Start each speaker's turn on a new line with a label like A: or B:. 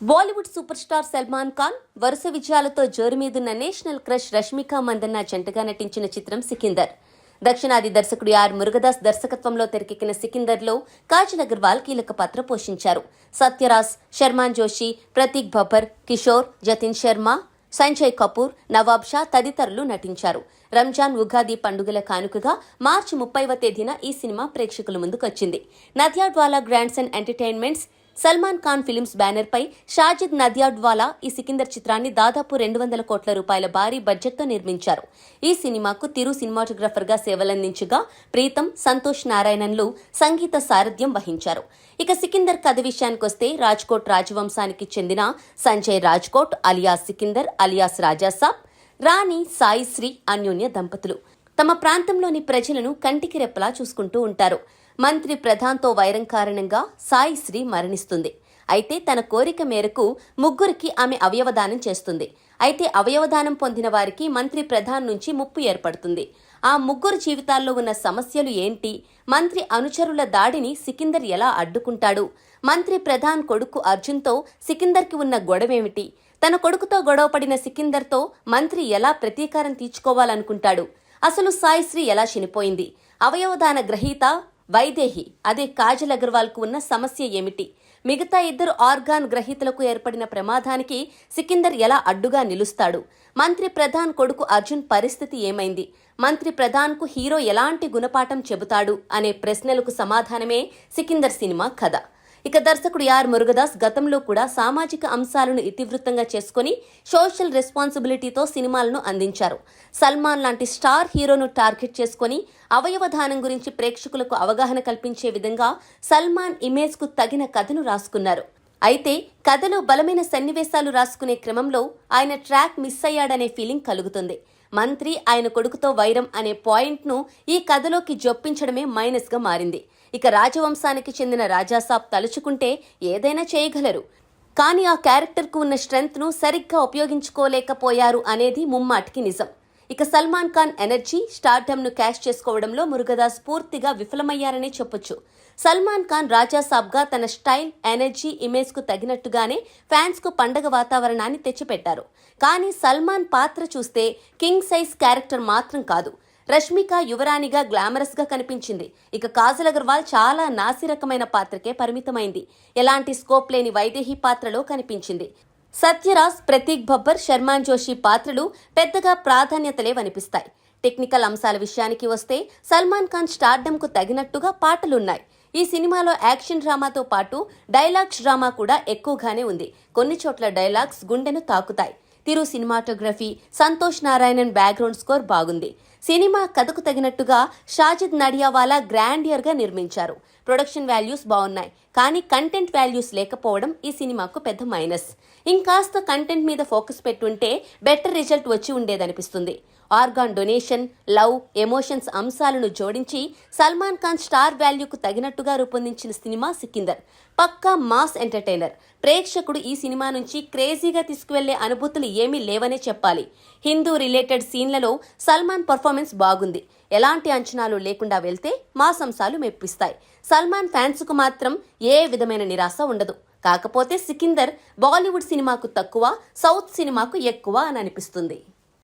A: Bollywood super star Salman Khan వరుస విజయాలతో జోరు మీదున్న నేషనల్ క్రష్ రష్మిక మందన్న జంటగా నటించిన చిత్రం సికిందర్. దక్షిణాది దర్శకుడు ఆర్ మురుగదాస్ దర్శకత్వంలో తెరకెక్కిన సికిందర్లో కాజల్ అగర్వాల్ కీలక పాత్ర పోషించారు. సత్యరాజ్ శర్మాన్ జోషి ప్రతీక్ బబ్బర్ కిషోర్ జతిన్ శర్మ సంజయ్ కపూర్ నవాబ్ షా తదితరులు నటించారు. రంజాన్ ఉగాది పండుగల కానుకగా మార్చి ముప్పైవ తేదీన ఈ సినిమా ప్రేక్షకుల ముందుకొచ్చింది. Nadiadwala grandson entertainments Salman Khan films banner పై షాజిద్ నదియాడ్వాలా ఈ సికిందర్ చిత్రాన్ని దాదాపు రెండు వందల కోట్ల రూపాయల భారీ బడ్జెట్తో నిర్మించారు. ఈ సినిమాకు తిరు సినిమాటోగ్రఫర్గా సేవలందించగా ప్రీతం సంతోష్ నారాయణన్లు సంగీత సారథ్యం వహించారు. ఇక సికిందర్ కథ విషయానికొస్తే రాజ్కోట్ రాజవంశానికి చెందిన సంజయ్ రాజ్కోట్ అలియాస్ సికిందర్ అలియాస్ రాజాసాబ్ రాణి సాయిశ్రీ అన్యోన్య దంపతులు. తమ ప్రాంతంలోని ప్రజలను కంటికి రెప్పలా చూసుకుంటూ ఉంటారు. మంత్రి ప్రధాన్తో వైరం కారణంగా సాయిశ్రీ మరణిస్తుంది. అయితే తన కోరిక మేరకు ముగ్గురికి ఆమె అవయవదానం చేస్తుంది. అయితే అవయవదానం పొందిన వారికి మంత్రి ప్రధాన్ నుంచి ముప్పు ఏర్పడుతుంది. ఆ ముగ్గురు జీవితాల్లో ఉన్న సమస్యలు ఏంటి? మంత్రి అనుచరుల దాడిని సికిందర్ ఎలా అడ్డుకుంటాడు? మంత్రి ప్రధాన్ కొడుకు అర్జున్తో సికిందర్కి ఉన్న గొడవేమిటి? తన కొడుకుతో గొడవపడిన సికిందర్తో మంత్రి ఎలా ప్రతీకారం తీర్చుకోవాలనుకుంటాడు? అసలు సాయిశ్రీ ఎలా చనిపోయింది? అవయవదాన గ్రహీత వైదేహి అదే కాజల్ అగర్వాల్కు ఉన్న సమస్య ఏమిటి? మిగతా ఇద్దరు ఆర్గాన్ గ్రహీతలకు ఏర్పడిన ప్రమాదానికి సికిందర్ ఎలా అడ్డుగా నిలుస్తాడు? మంత్రి ప్రధాన్ కొడుకు అర్జున్ పరిస్థితి ఏమైంది? మంత్రి ప్రధాన్కు హీరో ఎలాంటి గుణపాఠం చెబుతాడు? అనే ప్రశ్నలకు సమాధానమే సికిందర్ సినిమా కథ. ఇక దర్శకుడు ఆర్ మురుగదాస్ గతంలో కూడా సామాజిక అంశాలను ఇతివృత్తంగా చేసుకుని సోషల్ రెస్పాన్సిబిలిటీతో సినిమాలను అందించారు. సల్మాన్ లాంటి స్టార్ హీరోను టార్గెట్ చేసుకుని అవయవదానం గురించి ప్రేక్షకులకు అవగాహన కల్పించే విధంగా సల్మాన్ ఇమేజ్కు తగిన కథను రాసుకున్నారు. అయితే కథలో బలమైన సన్నివేశాలు రాసుకునే క్రమంలో ఆయన ట్రాక్ మిస్ అయ్యాడనే ఫీలింగ్ కలుగుతుంది. మంత్రి ఆయన కొడుకుతో వైరం అనే పాయింట్ను ఈ కథలోకి జొప్పించడమే మైనస్గా మారింది. ఇక రాజవంశానికి చెందిన రాజాసాబ్ తలుచుకుంటే ఏదైనా చేయగలరు. కానీ ఆ క్యారెక్టర్కు ఉన్న స్ట్రెంగ్త్ను సరిగ్గా ఉపయోగించుకోలేకపోయారు అనేది ముమ్మాటికి నిజం. ఇక సల్మాన్ ఖాన్ ఎనర్జీ స్టార్డమ్ను క్యాష్ చేసుకోవడంలో మురుగదాస్ పూర్తిగా విఫలమయ్యారనే చెప్పొచ్చు. సల్మాన్ ఖాన్ రాజాసాబ్గా తన స్టైల్ ఎనర్జీ ఇమేజ్కు తగినట్టుగానే ఫ్యాన్స్కు పండగ వాతావరణాన్ని తెచ్చిపెట్టారు. కానీ సల్మాన్ పాత్ర చూస్తే కింగ్ సైజ్ క్యారెక్టర్ మాత్రం కాదు. రష్మిక యువరాణిగా గ్లామరస్గా కనిపించింది. ఇక కాజల్ అగర్వాల్ చాలా నాసిరకమైన పాత్రకే పరిమితమైంది. ఎలాంటి స్కోప్ లేని వైదేహి పాత్రలో కనిపించింది. సత్యరాజ్ ప్రతీక్ బబ్బర్ శర్మాన్ జోషి పాత్రలు పెద్దగా ప్రాధాన్యతలే వనిపిస్తాయి టెక్నికల్ అంశాల విషయానికి వస్తే సల్మాన్ ఖాన్ స్టార్డమ్కు తగినట్టుగా పాటలున్నాయి. ఈ సినిమాలో యాక్షన్ డ్రామాతో పాటు డైలాగ్స్ డ్రామా కూడా ఎక్కువగానే ఉంది. కొన్ని చోట్ల డైలాగ్స్ గుండెను తాకుతాయి. Tiru cinematography Santosh Narayanan background score బాగుంది. సినిమా కథకు తగినట్టుగా షాజిద్ నడియావాలా గ్రాండియర్గా నిర్మించారు. ప్రొడక్షన్ వాల్యూస్ బాగున్నాయి కానీ కంటెంట్ వాల్యూస్ లేకపోవడం ఈ సినిమాకు పెద్ద మైనస్. ఇంకాస్త కంటెంట్ మీద ఫోకస్ పెట్టుంటే బెటర్ రిజల్ట్ వచ్చి ఉండేదనిపిస్తుంది. ఆర్గాన్ డొనేషన్ లవ్ ఎమోషన్స్ అంశాలను జోడించి సల్మాన్ ఖాన్ స్టార్ వాల్యూకు తగినట్టుగా రూపొందించిన సినిమా సికిందర్. పక్కా మాస్ ఎంటర్టైనర్. ప్రేక్షకుడు ఈ సినిమా నుంచి క్రేజీగా తీసుకువెళ్ళే అనుభూతులు ఏమీ లేవనే చెప్పాలి. హిందూ రిలేటెడ్ సీన్లలో సల్మాన్ పర్ఫార్మెన్స్ బాగుంది. ఎలాంటి అంచనాలు లేకుండా వెళ్తే మాస్ అంశాలు మెప్పిస్తాయి. సల్మాన్ ఫ్యాన్స్కు మాత్రం ఏ విధమైన నిరాశ ఉండదు. కాకపోతే సికిందర్ బాలీవుడ్ సినిమాకు తక్కువ సౌత్ సినిమాకు ఎక్కువ అని అనిపిస్తుంది.